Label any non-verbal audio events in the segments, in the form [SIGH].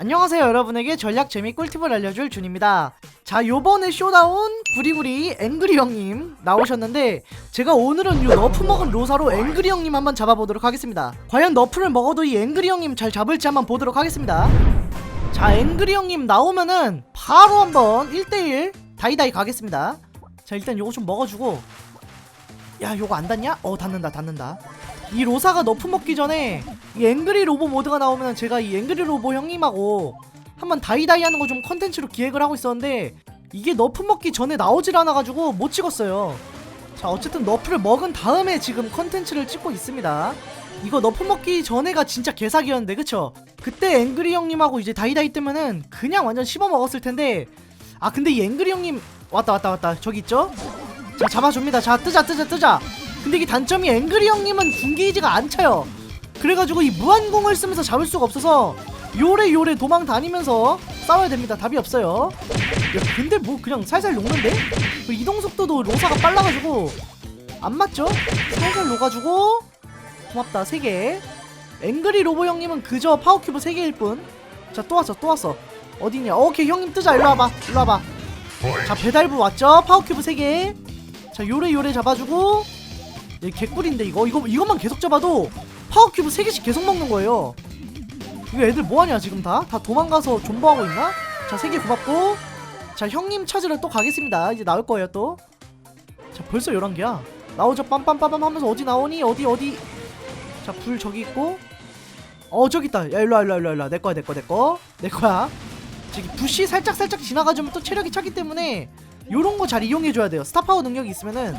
안녕하세요 여러분에게 전략 재미 꿀팁을 알려줄 준입니다. 자 요번에 쇼다운 구리구리 앵그리 형님 나오셨는데 제가 오늘은 요 너프 먹은 로사로 앵그리 형님 한번 잡아보도록 하겠습니다. 과연 너프를 먹어도 이 앵그리 형님 잘 잡을지 한번 보도록 하겠습니다. 자 앵그리 형님 나오면은 바로 한번 1대1 다이다이 가겠습니다. 자 일단 요거 좀 먹어주고. 야 요거 안 닿냐? 어 닿는다 닿는다 이 로사가 너프 먹기 전에 이 앵그리 로보 모드가 나오면 제가 이 앵그리 로보 형님하고 한번 다이다이 하는 거 좀 컨텐츠로 기획을 하고 있었는데 이게 너프 먹기 전에 나오질 않아가지고 못 찍었어요. 자 어쨌든 너프를 먹은 다음에 지금 컨텐츠를 찍고 있습니다. 이거 너프 먹기 전에가 진짜 개사기였는데 그쵸? 그때 앵그리 형님하고 이제 다이다이 뜨면은 그냥 완전 씹어 먹었을 텐데 아 근데 이 앵그리 형님 왔다 왔다 왔다. 저기 있죠? 자 잡아줍니다. 자 뜨자 뜨자 뜨자 근데 이게 단점이 앵그리 형님은 군게이지가 안 차요. 그래가지고 이 무한공을 쓰면서 잡을 수가 없어서 요래 요래 도망 다니면서 싸워야 됩니다. 답이 없어요. 야 근데 뭐 그냥 살살 녹는데? 그 이동 속도도 로사가 빨라가지고 안 맞죠? 살살 녹아주고 고맙다 3개. 앵그리 로보 형님은 그저 파워큐브 3개일 뿐자 또 왔어 또 왔어. 어디냐? 오케이 형님 뜨자. 일로 와봐 일로 와봐. 자 배달부 왔죠? 파워큐브 3개. 자 요래 요래 잡아주고 얘 개꿀인데 이거 이거 이것만 계속 잡아도 파워 큐브 3개씩 계속 먹는 거예요. 이거 애들 뭐하냐 지금 다? 다 도망가서 존버하고 있나? 자 3개 고맙고 자 형님 찾으러 또 가겠습니다. 이제 나올 거예요 또 자 벌써 11개야. 나오죠. 빰빰빰빰 하면서 어디 나오니? 어디 어디? 자 불 저기 있고. 어 저기 있다. 야 일로와 일로와 일로와 일로와. 내 거야 내거 내 거. 내 거야. 저기 부시 살짝 살짝 지나가주면 또 체력이 차기 때문에 요런 거 잘 이용해줘야 돼요. 스타파워 능력이 있으면은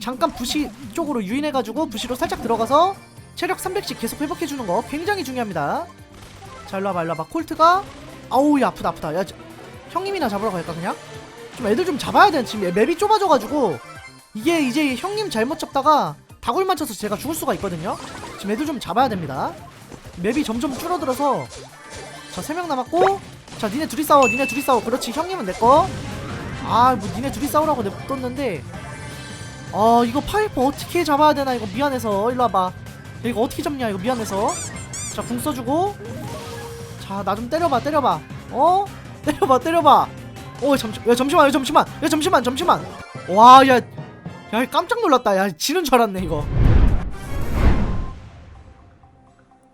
잠깐 부시 쪽으로 유인해가지고 부시로 살짝 들어가서 체력 300씩 계속 회복해주는 거 굉장히 중요합니다. 자 일로 와봐 일로 와봐. 콜트가 아우 야 아프다 아프다. 야 저- 형님이나 잡으러 갈까 그냥? 좀 애들 좀 잡아야 돼. 지금 맵이 좁아져가지고. 이게 이제 형님 잘못 잡다가 다굴 맞춰서 제가 죽을 수가 있거든요? 지금 애들 좀 잡아야 됩니다. 맵이 점점 줄어들어서. 자 3명 남았고. 자 니네 둘이 싸워 니네 둘이 싸워. 그렇지 형님은 내꺼 아뭐 니네 둘이 싸우라고 냅뒀는데 아 이거 파이프 어떻게 잡아야 되나? 이거 미안해서. 일로 와봐. 야, 이거 어떻게 잡냐? 이거 미안해서. 자 궁 써주고. 자 나 좀 때려봐 때려봐. 어? [LAUGHS] 때려봐 때려봐. 어 잠시 야 잠시만 야 잠시만. 야 잠시만 잠시만. 와야야 깜짝 놀랐다. 야 지는 줄 알았네 이거.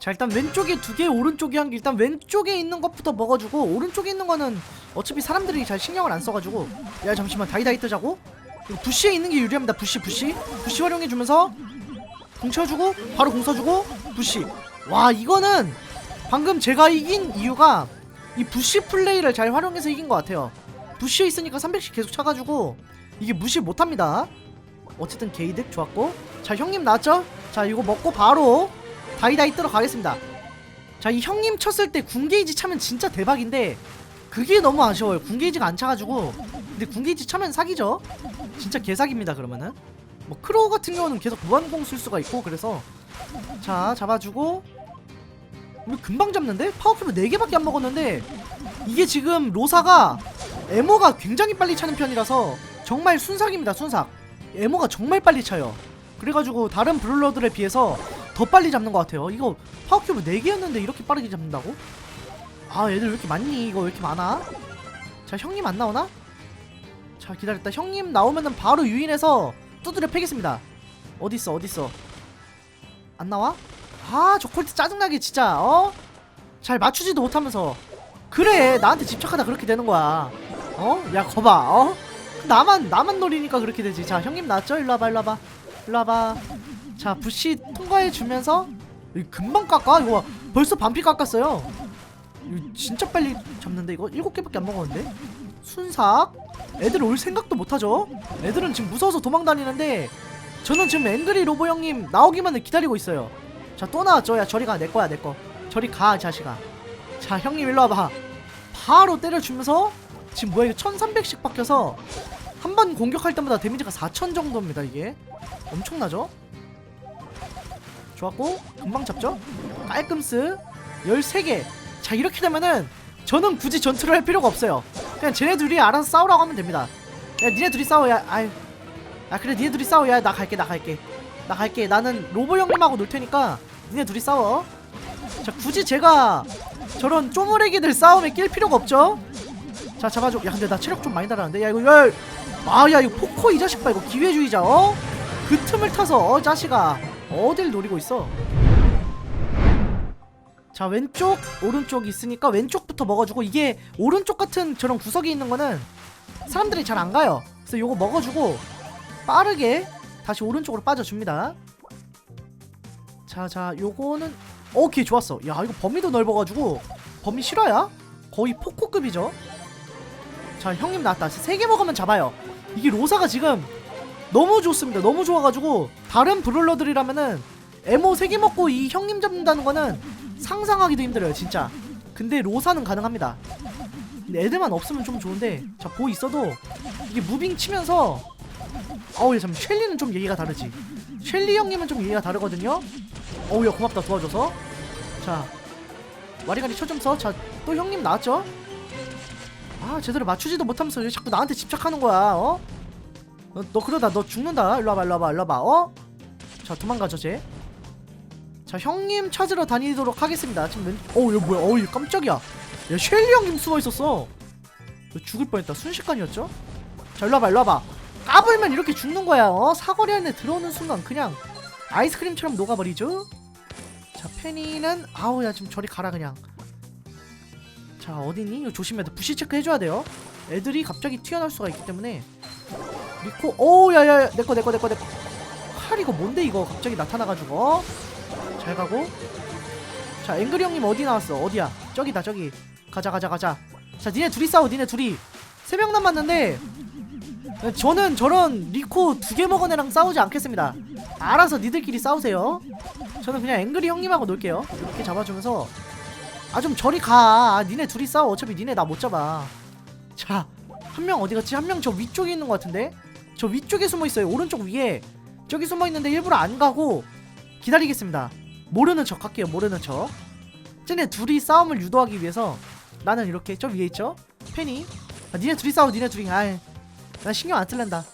자 일단 왼쪽에 두 개 오른쪽에 한 개. 일단 왼쪽에 있는 것부터 먹어주고 오른쪽에 있는 거는 어차피 사람들이 잘 신경을 안 써가지고. 야 잠시만. 다이다이 뜨자고 부시에 있는 게 유리합니다. 부시 부시. 부시 활용해주면서 궁 쳐주고 바로 궁 써주고 부시. 와 이거는 방금 제가 이긴 이유가 이 부시 플레이를 잘 활용해서 이긴 것 같아요. 부시에 있으니까 300씩 계속 차가지고 이게 무시 못합니다. 어쨌든 게이득 좋았고. 자 형님 나왔죠? 자 이거 먹고 바로 다이다이 뜨러 가겠습니다. 자 이 형님 쳤을 때 군게이지 차면 진짜 대박인데 그게 너무 아쉬워요. 군게이지가 안 차가지고. 근데 군게이지 차면 사기죠 진짜 개사기입니다 그러면은 뭐 크로우 같은 경우는 계속 무한공 쓸 수가 있고 그래서 자 잡아주고 이거 금방 잡는데? 파워큐브 4개밖에 안 먹었는데 이게 지금 로사가 에모가 굉장히 빨리 차는 편이라서 정말 순삭입니다 순삭 에모가 정말 빨리 차요 그래가지고 다른 브롤러들에 비해서 더 빨리 잡는 것 같아요 이거 파워큐브 4개였는데 이렇게 빠르게 잡는다고? 아 얘들 왜 이렇게 많니 이거 왜 이렇게 많아? 자 형님 안 나오나? 자 기다렸다. 형님 나오면은 바로 유인해서 두드려 패겠습니다. 어딨어 어딨어? 안 나와? 아 저 콜트 짜증나게 진짜 어? 잘 맞추지도 못하면서. 그래 나한테 집착하다 그렇게 되는 거야. 어? 야 거봐 어? 나만 나만 노리니까 그렇게 되지. 자 형님 나왔죠? 일로 와봐 일로 와봐. 일로 와봐. 자 부시 통과해 주면서. 이거 금방 깎아? 이거 벌써 반피 깎았어요. 이거 진짜 빨리 잡는데? 이거 일곱 개밖에 안 먹었는데? 순삭 애들 올 생각도 못하죠? 애들은 지금 무서워서 도망다니는데 저는 지금 앵그리 로보 형님 나오기만을 기다리고 있어요. 자 또 나왔죠? 야 저리 가. 내거야 내거. 저리 가 자식아. 자 형님 일로 와봐. 바로 때려주면서 지금 뭐야 이거 1300씩 박혀서 한 번 공격할 때마다 데미지가 4000 정도입니다 이게. 엄청나죠? 좋았고 금방 잡죠? 깔끔스 13개. 자 이렇게 되면은 저는 굳이 전투를 할 필요가 없어요 그냥 쟤네 둘이 알아서 싸우라고 하면 됩니다. 야 니네 둘이 싸워 야. 아이. 아 그래 니네 둘이 싸워. 야 나 갈게 나 갈게. 나 갈게. 나는 로보 형님하고 놀 테니까 니네 둘이 싸워. 자 굳이 제가 저런 쪼무레기들 싸움에 낄 필요가 없죠? 자 잡아줘. 야 근데 나 체력 좀 많이 달았는데. 야 이거 야아야 이거 포코 이 자식 봐. 이거 기회주의자 어? 그 틈을 타서 어 자식아. 어딜 노리고 있어 자 왼쪽 오른쪽 있으니까 왼쪽부터 먹어주고 이게 오른쪽 같은 저런 구석이 있는 거는 사람들이 잘 안 가요. 그래서 요거 먹어주고 빠르게 다시 오른쪽으로 빠져줍니다. 자자 요거는 오케이 좋았어. 야 이거 범위도 넓어가지고 범위 실화야? 거의 포코급이죠? 자 형님 나왔다. 세개 먹으면 잡아요. 이게 로사가 지금 너무 좋습니다. 너무 좋아가지고 다른 브롤러들이라면은 에모 세개 먹고 이 형님 잡는다는 거는 상상하기도 힘들어요 진짜. 근데 로사는 가능합니다. 애들만 없으면 좀 좋은데 자보 있어도 이게 무빙 치면서 어우 야잠 셸리는 좀 얘기가 다르지. 셸리 형님은 좀 얘기가 다르거든요? 어우 야 고맙다 도와줘서. 자 와리가리 쳐좀서 자또 형님 나왔죠? 아 제대로 맞추지도 못하면서 왜 자꾸 나한테 집착하는 거야 어? 너, 너 그러다 너 죽는다. 일로 와봐 일로 와봐 일로 와봐 어? 자 도망가죠 쟤 자 형님 찾으러 다니도록 하겠습니다. 지금 왼... 어우 얘 뭐야? 어우 얘 깜짝이야. 야 셸리 형님 숨어있었어. 죽을 뻔했다. 순식간이었죠? 자 일로 와봐 일로 와봐. 까불면 이렇게 죽는 거야 어? 사거리 안에 들어오는 순간 그냥 아이스크림처럼 녹아버리죠? 자 페니는 아우 야좀 저리 가라 그냥. 자 어디니? 이거 조심해야 돼. 부시 체크 해줘야 돼요. 애들이 갑자기 튀어나올 수가 있기 때문에. 리코 오 야야야 내꺼 내꺼 내꺼 내꺼 칼 이거 뭔데 이거? 갑자기 나타나가지고. 어? 잘 가고. 자 앵그리 형님 어디 나왔어? 어디야? 저기다 저기. 가자 가자 가자. 자 니네 둘이 싸워 니네 둘이. 세 명 남았는데 저는 저런 리코 두 개 먹은 애랑 싸우지 않겠습니다. 알아서 니들끼리 싸우세요. 저는 그냥 앵그리 형님하고 놀게요. 이렇게 잡아주면서. 아 좀 저리 가. 아, 니네 둘이 싸워. 어차피 니네 나 못 잡아. 자 한 명 어디 갔지? 한 명 저 위쪽에 있는 것 같은데? 저 위쪽에 숨어 있어요. 오른쪽 위에. 저기 숨어 있는데 일부러 안 가고 기다리겠습니다 모르는 척 할게요 모르는 척. 쟤네 둘이 싸움을 유도하기 위해서 나는 이렇게 저 위에 있죠? 팬이? 아, 니네 둘이 싸워 니네 둘이. 아이 난 신경 안 쓸랜다.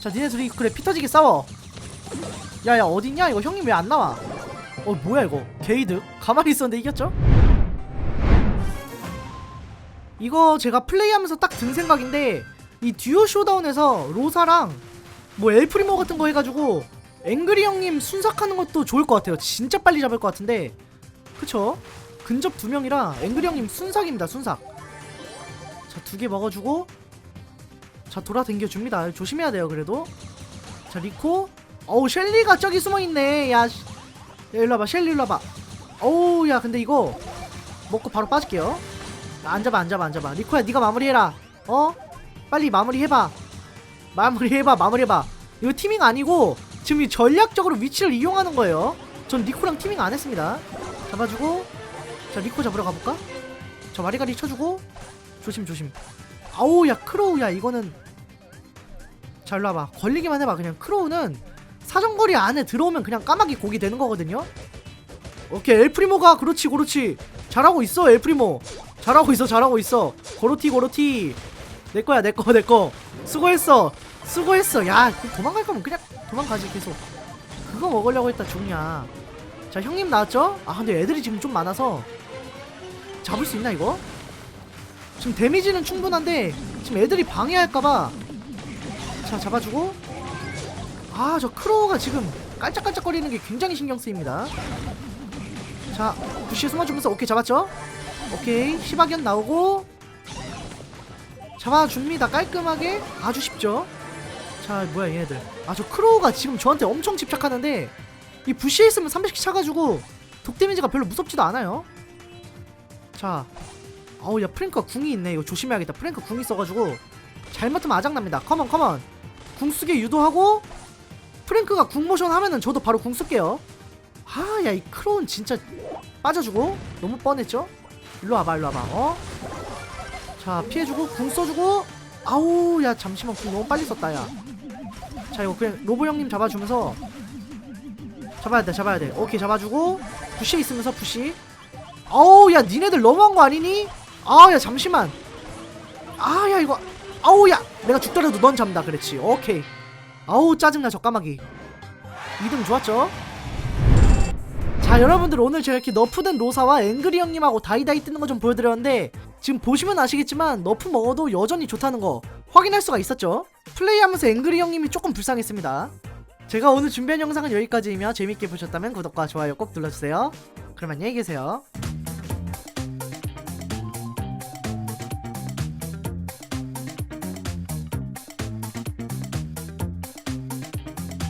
자 니네 둘이 그래 피 터지게 싸워. 야야 어딨냐? 이거 형님 왜 안 나와? 어 뭐야 이거? 게이드? 가만히 있었는데 이겼죠? 이거 제가 플레이하면서 딱 든 생각인데 이 듀오 쇼다운에서 로사랑 뭐 엘프리모 같은 거 해가지고 앵그리 형님 순삭하는 것도 좋을 것 같아요. 진짜 빨리 잡을 것 같은데. 그쵸? 근접 두 명이라 앵그리 형님 순삭입니다 순삭. 자 두 개 먹어주고 자 돌아댕겨 줍니다. 조심해야 돼요 그래도. 자 리코. 어우 셸리가 저기 숨어있네. 야, 씨. 야 일로 와봐. 셸리 일로 와봐. 어우 야 근데 이거 먹고 바로 빠질게요. 야, 앉아봐 앉아봐 앉아봐 리코야 네가 마무리해라. 어? 빨리 마무리해봐. 마무리해봐 마무리해봐. 이거 티밍 아니고 지금 이 전략적으로 위치를 이용하는 거예요. 전 리코랑 티밍 안 했습니다. 잡아주고 자 리코 잡으러 가볼까? 저 와리가리 쳐주고 조심 조심. 아우 야 크로우 야 이거는. 자 일로 와봐. 걸리기만 해봐. 그냥 크로우는 사정거리 안에 들어오면 그냥 까마귀 고기 되는 거거든요. 오케이 엘프리모가 그렇지 그렇지. 잘하고 있어 엘프리모. 잘하고 있어 잘하고 있어. 고로티 고로티. 내거야 내거 내거. 수고했어 수고했어. 야 그럼 도망갈 거면 그냥 도망가지 계속. 그거 먹으려고 했다 종이야. 자 형님 나왔죠? 아 근데 애들이 지금 좀 많아서. 잡을 수 있나 이거? 지금 데미지는 충분한데 지금 애들이 방해할까봐. 자 잡아주고. 아 저 크로우가 지금 깔짝깔짝거리는 게 굉장히 신경 쓰입니다. 자 부시에 숨어주면서 오케이 잡았죠? 오케이 시바견 나오고. 잡아줍니다 깔끔하게. 아주 쉽죠 자 뭐야 얘네들. 아 저 크로우가 지금 저한테 엄청 집착하는데 이 부시에 있으면 300씩 차가지고 독 데미지가 별로 무섭지도 않아요. 자 아우 야 프랭크가 궁이 있네. 이거 조심해야겠다. 프랭크 궁이 있어가지고 잘못하면 아작납니다. 컴온 컴온. 궁 쓰게 유도하고 프랭크가 궁 모션 하면은 저도 바로 궁 쓸게요. 아 야 이 크로운 진짜 빠져주고 너무 뻔했죠? 일로 와봐 일로 와봐. 어? 자 피해주고 궁 써주고 아우 야 잠시만 궁 너무 빨리 썼다 야 자 이거 그냥 로보 형님 잡아주면서 잡아야 돼 잡아야 돼. 오케이 잡아주고 부시 있으면서 부시. 아우 야 니네들 너무한 거 아니니? 아우 야 잠시만. 아 야 이거. 아우 야 내가 죽더라도 넌 잡는다. 그랬지. 오케이. 아우 짜증나 저 까마귀 2등 좋았죠? 자 여러분들 오늘 제가 이렇게 너프된 로사와 앵그리 형님하고 다이다이 뜨는 거 좀 보여드렸는데 지금 보시면 아시겠지만 너프 먹어도 여전히 좋다는 거 확인할 수가 있었죠. 플레이하면서 앵그리 형님이 조금 불쌍했습니다. 제가 오늘 준비한 영상은 여기까지이며 재밌게 보셨다면 구독과 좋아요 꼭 눌러주세요. 그럼 안녕히 계세요